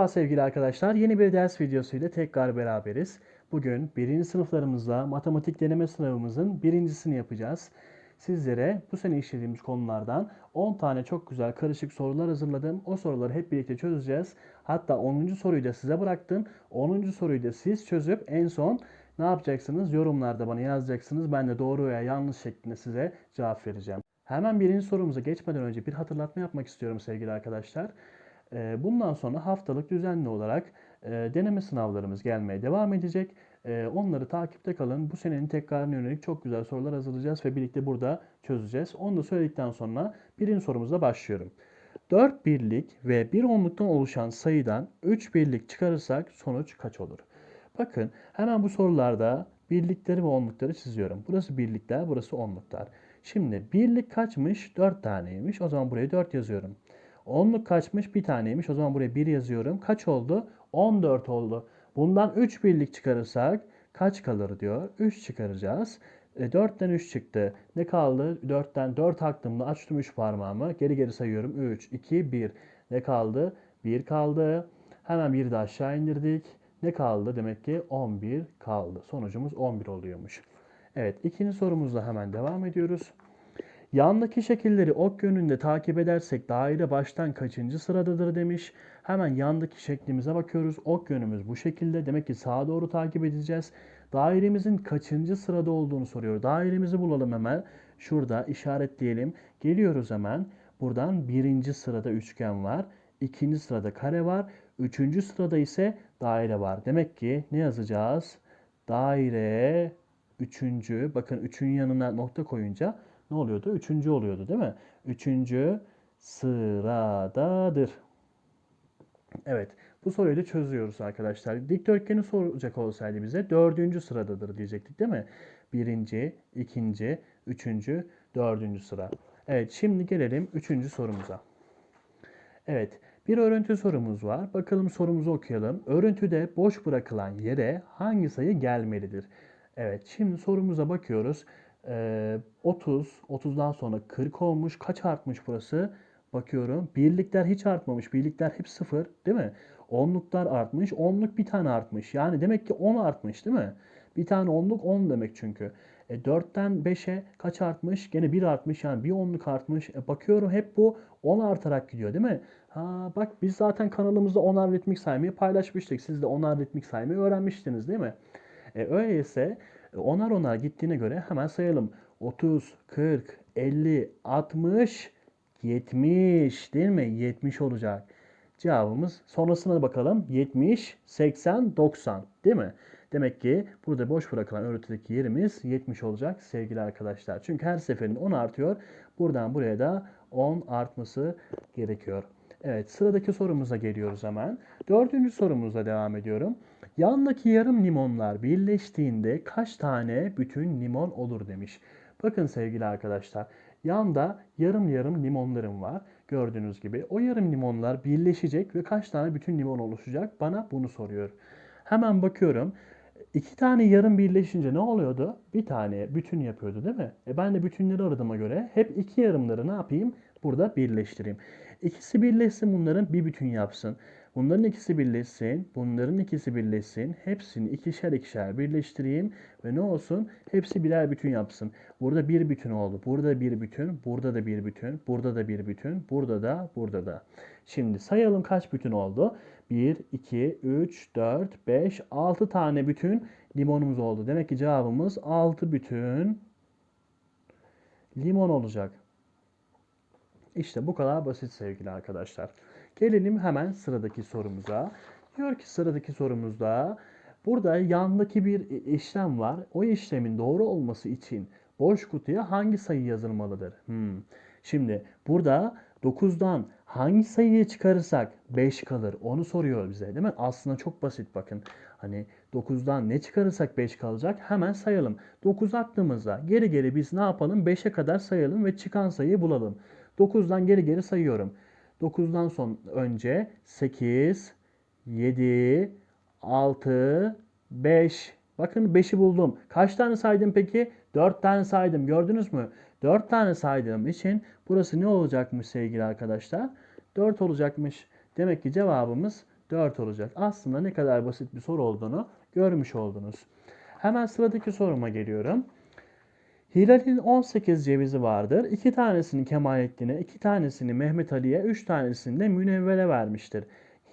Merhaba sevgili arkadaşlar. Yeni bir ders videosuyla tekrar beraberiz. Bugün birinci sınıflarımızda matematik deneme sınavımızın birincisini yapacağız. Sizlere bu sene işlediğimiz konulardan 10 tane çok güzel karışık sorular hazırladım. O soruları hep birlikte çözeceğiz. Hatta 10. soruyu da size bıraktım. 10. soruyu da siz çözüp en son ne yapacaksınız? Yorumlarda bana yazacaksınız. Ben de doğru veya yanlış şeklinde size cevap vereceğim. Hemen birinci sorumuza geçmeden önce bir hatırlatma yapmak istiyorum sevgili arkadaşlar. Bundan sonra haftalık düzenli olarak deneme sınavlarımız gelmeye devam edecek. Onları takipte kalın. Bu senenin tekrarına yönelik çok güzel sorular hazırlayacağız ve birlikte burada çözeceğiz. Onu da söyledikten sonra birinci sorumuzla başlıyorum. 4 birlik ve 1 onluktan oluşan sayıdan 3 birlik çıkarırsak sonuç kaç olur? Bakın hemen bu sorularda birlikleri ve onlukları çiziyorum. Burası birlikler, burası onluklar. Şimdi birlik kaçmış? 4 taneymiş. O zaman buraya 4 yazıyorum. Onluk kaçmış? Bir taneymiş. O zaman buraya 1 yazıyorum. Kaç oldu? 14 oldu. Bundan 3 birlik çıkarırsak kaç kalır diyor. 3 çıkaracağız. E, 4'ten 3 çıktı. Ne kaldı? 4'ten 4 aklımda açtım 3 parmağımı. Geri geri sayıyorum. 3, 2, 1. Ne kaldı? 1 kaldı. Hemen bir de aşağı indirdik. Ne kaldı? Demek ki 11 kaldı. Sonucumuz 11 oluyormuş. Evet ikinci sorumuzla hemen devam ediyoruz. Yandaki şekilleri ok yönünde takip edersek daire baştan kaçıncı sıradadır demiş. Hemen yandaki şeklimize bakıyoruz. Ok yönümüz bu şekilde. Demek ki sağa doğru takip edeceğiz. Dairemizin kaçıncı sırada olduğunu soruyor. Dairemizi bulalım hemen. Şurada işaretleyelim. Geliyoruz hemen. Buradan birinci sırada üçgen var. ikinci sırada kare var. Üçüncü sırada ise daire var. Demek ki ne yazacağız? Daire üçüncü. Bakın üçün yanına nokta koyunca ne oluyordu? Üçüncü oluyordu değil mi? Üçüncü sıradadır. Evet. Bu soruyu da çözüyoruz arkadaşlar. Dikdörtgeni soracak olsaydı bize dördüncü sıradadır diyecektik değil mi? Birinci, ikinci, üçüncü, dördüncü sıra. Evet şimdi gelelim üçüncü sorumuza. Evet bir örüntü sorumuz var. Bakalım sorumuzu okuyalım. Örüntüde boş bırakılan yere hangi sayı gelmelidir? Evet şimdi sorumuza bakıyoruz. Ee, 30, 30'dan sonra 40 olmuş. Kaç artmış burası? Bakıyorum. Birlikler hiç artmamış. Birlikler hep sıfır değil mi? Onluklar artmış. Onluk bir tane artmış. Yani demek ki 10 artmış değil mi? Bir tane onluk 10 demek çünkü. E, 4'ten 5'e kaç artmış? Gene 1 artmış yani bir onluk artmış. E, bakıyorum hep bu 10 artarak gidiyor değil mi? Ha bak biz zaten kanalımızda 10'ar ritmik saymayı paylaşmıştık. Siz de 10'ar ritmik saymayı öğrenmiştiniz değil mi? E, öyleyse onar onar gittiğine göre hemen sayalım. 30, 40, 50, 60, 70 değil mi? 70 olacak. Cevabımız sonrasına da bakalım. 70, 80, 90 değil mi? Demek ki burada boş bırakılan örüntüdeki yerimiz 70 olacak sevgili arkadaşlar. Çünkü her seferinde 10 artıyor. Buradan buraya da 10 artması gerekiyor. Evet sıradaki sorumuza geliyoruz hemen. Dördüncü sorumuzla devam ediyorum. Yandaki yarım limonlar birleştiğinde kaç tane bütün limon olur demiş. Bakın sevgili arkadaşlar. Yanda yarım yarım limonlarım var. Gördüğünüz gibi. O yarım limonlar birleşecek ve kaç tane bütün limon oluşacak? Bana bunu soruyor. Hemen bakıyorum. İki tane yarım birleşince ne oluyordu? Bir tane bütün yapıyordu değil mi? E ben de bütünleri aradığıma göre hep iki yarımları ne yapayım? Burada birleştireyim. İkisi birleşsin bunların bir bütün yapsın. Bunların ikisi birleşsin, bunların ikisi birleşsin. Hepsini ikişer ikişer birleştireyim ve ne olsun? Hepsi birer bütün yapsın. Burada bir bütün oldu. Burada bir bütün, burada da bir bütün, burada da bir bütün, burada da, burada da. Şimdi sayalım kaç bütün oldu? 1, 2, 3, 4, 5, 6 tane bütün limonumuz oldu. Demek ki cevabımız 6 bütün limon olacak. İşte bu kadar basit sevgili arkadaşlar. Gelelim hemen sıradaki sorumuza. Diyor ki sıradaki sorumuzda burada yandaki bir işlem var. O işlemin doğru olması için boş kutuya hangi sayı yazılmalıdır? Hmm. Şimdi burada 9'dan hangi sayıyı çıkarırsak 5 kalır onu soruyor bize değil mi? Aslında çok basit bakın. Hani 9'dan ne çıkarırsak 5 kalacak hemen sayalım. 9 attığımızda geri geri biz ne yapalım? 5'e kadar sayalım ve çıkan sayıyı bulalım. 9'dan geri geri sayıyorum. 9'dan son önce 8, 7, 6, 5. Bakın 5'i buldum. Kaç tane saydım peki? 4 tane saydım. Gördünüz mü? 4 tane saydığım için burası ne olacakmış sevgili arkadaşlar? 4 olacakmış. Demek ki cevabımız 4 olacak. Aslında ne kadar basit bir soru olduğunu görmüş oldunuz. Hemen sıradaki soruma geliyorum. Hilal'in 18 cevizi vardır. 2 tanesini Kemalettin'e, 2 tanesini Mehmet Ali'ye, 3 tanesini de Münevver'e vermiştir.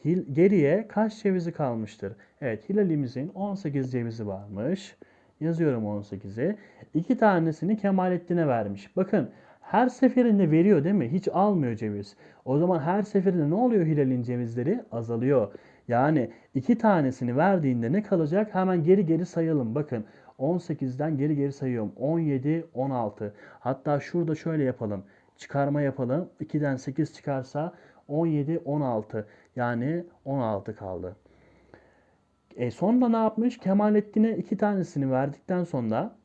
Hil- geriye kaç cevizi kalmıştır? Evet Hilal'imizin 18 cevizi varmış. Yazıyorum 18'i. 2 tanesini Kemalettin'e vermiş. Bakın her seferinde veriyor değil mi? Hiç almıyor ceviz. O zaman her seferinde ne oluyor Hilal'in cevizleri? Azalıyor. Yani iki tanesini verdiğinde ne kalacak? Hemen geri geri sayalım. Bakın 18'den geri geri sayıyorum. 17, 16. Hatta şurada şöyle yapalım. Çıkarma yapalım. 2'den 8 çıkarsa 17, 16. Yani 16 kaldı. E sonra ne yapmış? Kemalettin'e iki tanesini verdikten sonra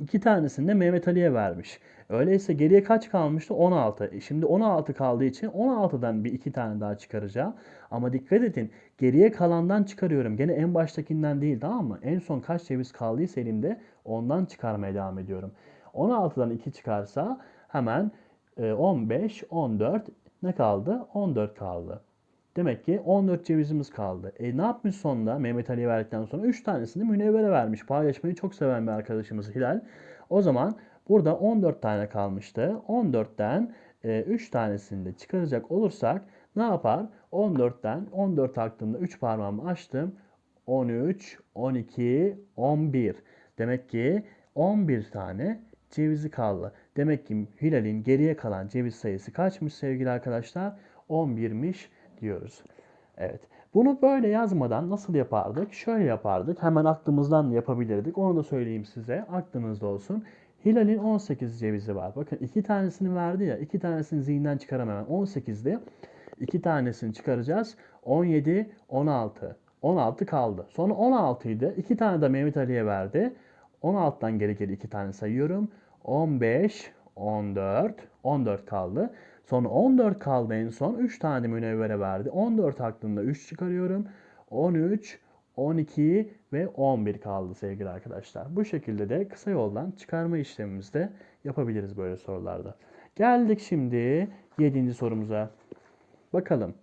iki tanesini de Mehmet Ali'ye vermiş. Öyleyse geriye kaç kalmıştı? 16. E şimdi 16 kaldığı için 16'dan bir iki tane daha çıkaracağım. Ama dikkat edin geriye kalandan çıkarıyorum. Gene en baştakinden değil tamam mı? En son kaç ceviz kaldıysa elimde ondan çıkarmaya devam ediyorum. 16'dan 2 çıkarsa hemen e, 15, 14 ne kaldı? 14 kaldı. Demek ki 14 cevizimiz kaldı. E ne yapmış sonunda Mehmet Ali'ye verdikten sonra 3 tanesini Münevver'e vermiş. Paylaşmayı çok seven bir arkadaşımız Hilal. O zaman burada 14 tane kalmıştı. 14'ten 3 tanesini de çıkaracak olursak ne yapar? 14'ten 14 aklımda 3 parmağımı açtım. 13, 12, 11. Demek ki 11 tane cevizi kaldı. Demek ki Hilal'in geriye kalan ceviz sayısı kaçmış sevgili arkadaşlar? 11'miş diyoruz. Evet. Bunu böyle yazmadan nasıl yapardık? Şöyle yapardık. Hemen aklımızdan da yapabilirdik. Onu da söyleyeyim size. Aklınızda olsun. Hilal'in 18 cevizi var. Bakın iki tanesini verdi ya. iki tanesini zihinden çıkaramam. 18'di. İki tanesini çıkaracağız. 17, 16. 16 kaldı. Sonra 16 idi. İki tane de Mehmet Ali'ye verdi. 16'dan geri geri iki tane sayıyorum. 15, 14, 14 kaldı. Sonra 14 kaldı en son. 3 tane münevvere verdi. 14 aklımda 3 çıkarıyorum. 13, 12 ve 11 kaldı sevgili arkadaşlar. Bu şekilde de kısa yoldan çıkarma işlemimizi de yapabiliriz böyle sorularda. Geldik şimdi 7. sorumuza. Bakalım.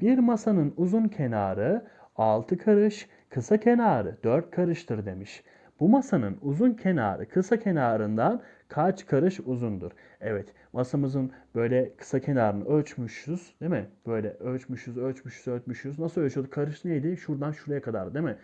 Bir masanın uzun kenarı 6 karış, kısa kenarı 4 karıştır demiş. Bu masanın uzun kenarı kısa kenarından kaç karış uzundur? Evet, masamızın böyle kısa kenarını ölçmüşüz, değil mi? Böyle ölçmüşüz, ölçmüşüz, ölçmüşüz. Nasıl ölçüyorduk? Karış neydi? Şuradan şuraya kadar, değil mi?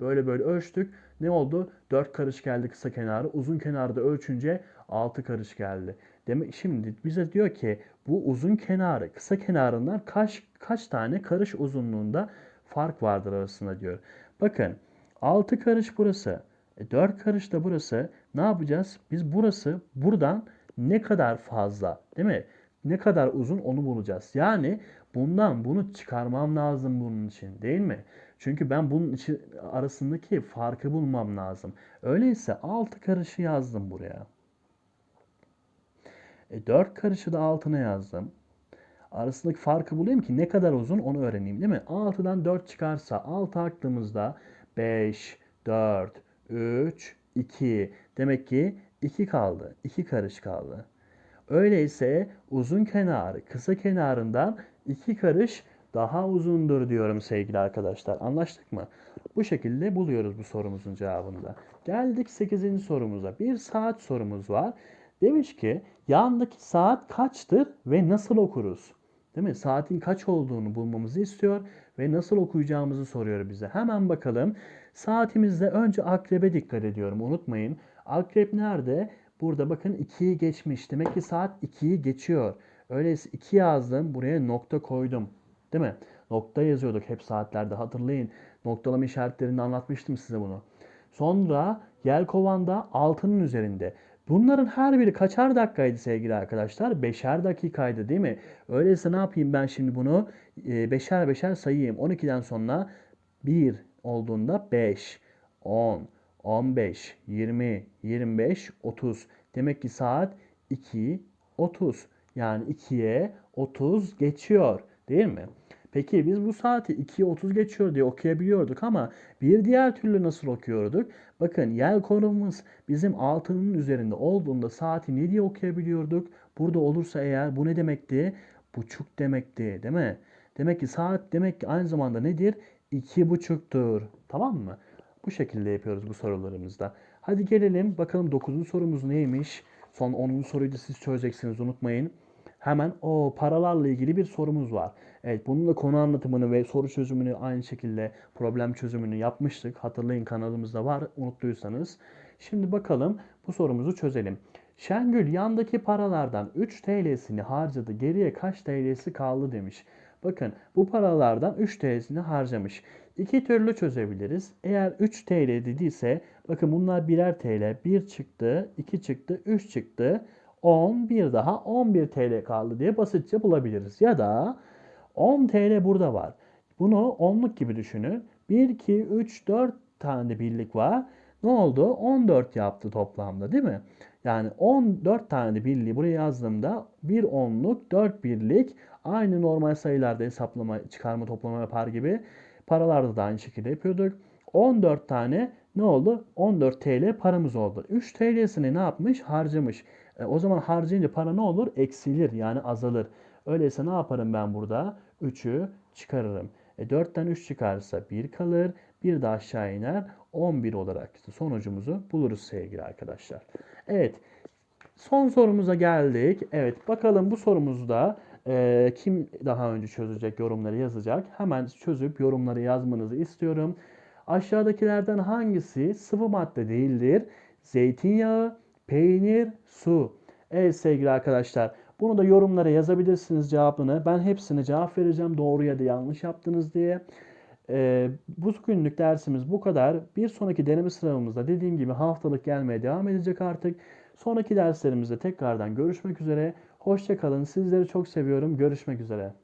Böyle böyle ölçtük. Ne oldu? 4 karış geldi kısa kenarı. Uzun kenarda ölçünce 6 karış geldi. Demek şimdi bize diyor ki bu uzun kenarı kısa kenarından kaç kaç tane karış uzunluğunda fark vardır arasında diyor. Bakın 6 karış burası. E 4 karış burası. Ne yapacağız? Biz burası buradan ne kadar fazla değil mi? Ne kadar uzun onu bulacağız. Yani bundan bunu çıkarmam lazım bunun için değil mi? Çünkü ben bunun için arasındaki farkı bulmam lazım. Öyleyse 6 karışı yazdım buraya. E 4 karışı da altına yazdım. Arasındaki farkı bulayım ki ne kadar uzun onu öğreneyim değil mi? 6'dan 4 çıkarsa 6 aklımızda 5, 4, 3, 2. Demek ki 2 kaldı. 2 karış kaldı. Öyleyse uzun kenarı kısa kenarından 2 karış daha uzundur diyorum sevgili arkadaşlar. Anlaştık mı? Bu şekilde buluyoruz bu sorumuzun cevabını da. Geldik 8. sorumuza. Bir saat sorumuz var. Demiş ki yandaki saat kaçtır ve nasıl okuruz? Değil mi? Saatin kaç olduğunu bulmamızı istiyor ve nasıl okuyacağımızı soruyor bize. Hemen bakalım. Saatimizde önce akrebe dikkat ediyorum. Unutmayın. Akrep nerede? Burada bakın 2'yi geçmiş. Demek ki saat 2'yi geçiyor. Öyleyse 2 yazdım. Buraya nokta koydum. Değil mi? Nokta yazıyorduk hep saatlerde. Hatırlayın. Noktalama işaretlerinde anlatmıştım size bunu. Sonra Yelkovan'da altının üzerinde. Bunların her biri kaçar dakikaydı sevgili arkadaşlar? Beşer dakikaydı değil mi? Öyleyse ne yapayım ben şimdi bunu? Ee, beşer beşer sayayım. 12'den sonra 1 olduğunda 5, 10, 15, 20, 25, 30. Demek ki saat 2, 30. Yani 2'ye 30 geçiyor değil mi? Peki biz bu saati 2'ye 30 geçiyor diye okuyabiliyorduk ama bir diğer türlü nasıl okuyorduk? Bakın yel konumuz bizim altının üzerinde olduğunda saati ne diye okuyabiliyorduk? Burada olursa eğer bu ne demekti? Buçuk demekti değil mi? Demek ki saat demek ki aynı zamanda nedir? İki buçuktur. Tamam mı? Bu şekilde yapıyoruz bu sorularımızda. Hadi gelelim bakalım 9. sorumuz neymiş? Son 10. soruyu da siz çözeceksiniz unutmayın. Hemen o paralarla ilgili bir sorumuz var. Evet bunun da konu anlatımını ve soru çözümünü aynı şekilde problem çözümünü yapmıştık. Hatırlayın kanalımızda var unuttuysanız. Şimdi bakalım bu sorumuzu çözelim. Şengül yandaki paralardan 3 TL'sini harcadı. Geriye kaç TL'si kaldı demiş. Bakın bu paralardan 3 TL'sini harcamış. İki türlü çözebiliriz. Eğer 3 TL dediyse bakın bunlar birer TL. 1 çıktı, 2 çıktı, 3 çıktı. 10, bir daha 11 TL kaldı diye basitçe bulabiliriz. Ya da 10 TL burada var. Bunu onluk gibi düşünün. 1, 2, 3, 4 tane birlik var. Ne oldu? 14 yaptı toplamda değil mi? Yani 14 tane birliği buraya yazdığımda bir onluk 4 birlik aynı normal sayılarda hesaplama, çıkarma, toplama yapar gibi paralarda da aynı şekilde yapıyorduk. 14 tane ne oldu? 14 TL paramız oldu. 3 TL'sini ne yapmış? Harcamış. E, o zaman harcayınca para ne olur? Eksilir yani azalır. Öyleyse ne yaparım ben burada? 3'ü çıkarırım. E, 4'ten 3 çıkarsa 1 kalır. Bir de aşağı iner. 11 olarak sonucumuzu buluruz sevgili arkadaşlar. Evet. Son sorumuza geldik. Evet bakalım bu sorumuzda e, kim daha önce çözecek yorumları yazacak. Hemen çözüp yorumları yazmanızı istiyorum. Aşağıdakilerden hangisi sıvı madde değildir? Zeytinyağı, peynir, su. Evet sevgili arkadaşlar. Bunu da yorumlara yazabilirsiniz cevabını. Ben hepsine cevap vereceğim doğru ya da yanlış yaptınız diye. Ee, bu günlük dersimiz bu kadar. Bir sonraki deneme sınavımızda dediğim gibi haftalık gelmeye devam edecek artık. Sonraki derslerimizde tekrardan görüşmek üzere. Hoşçakalın. Sizleri çok seviyorum. Görüşmek üzere.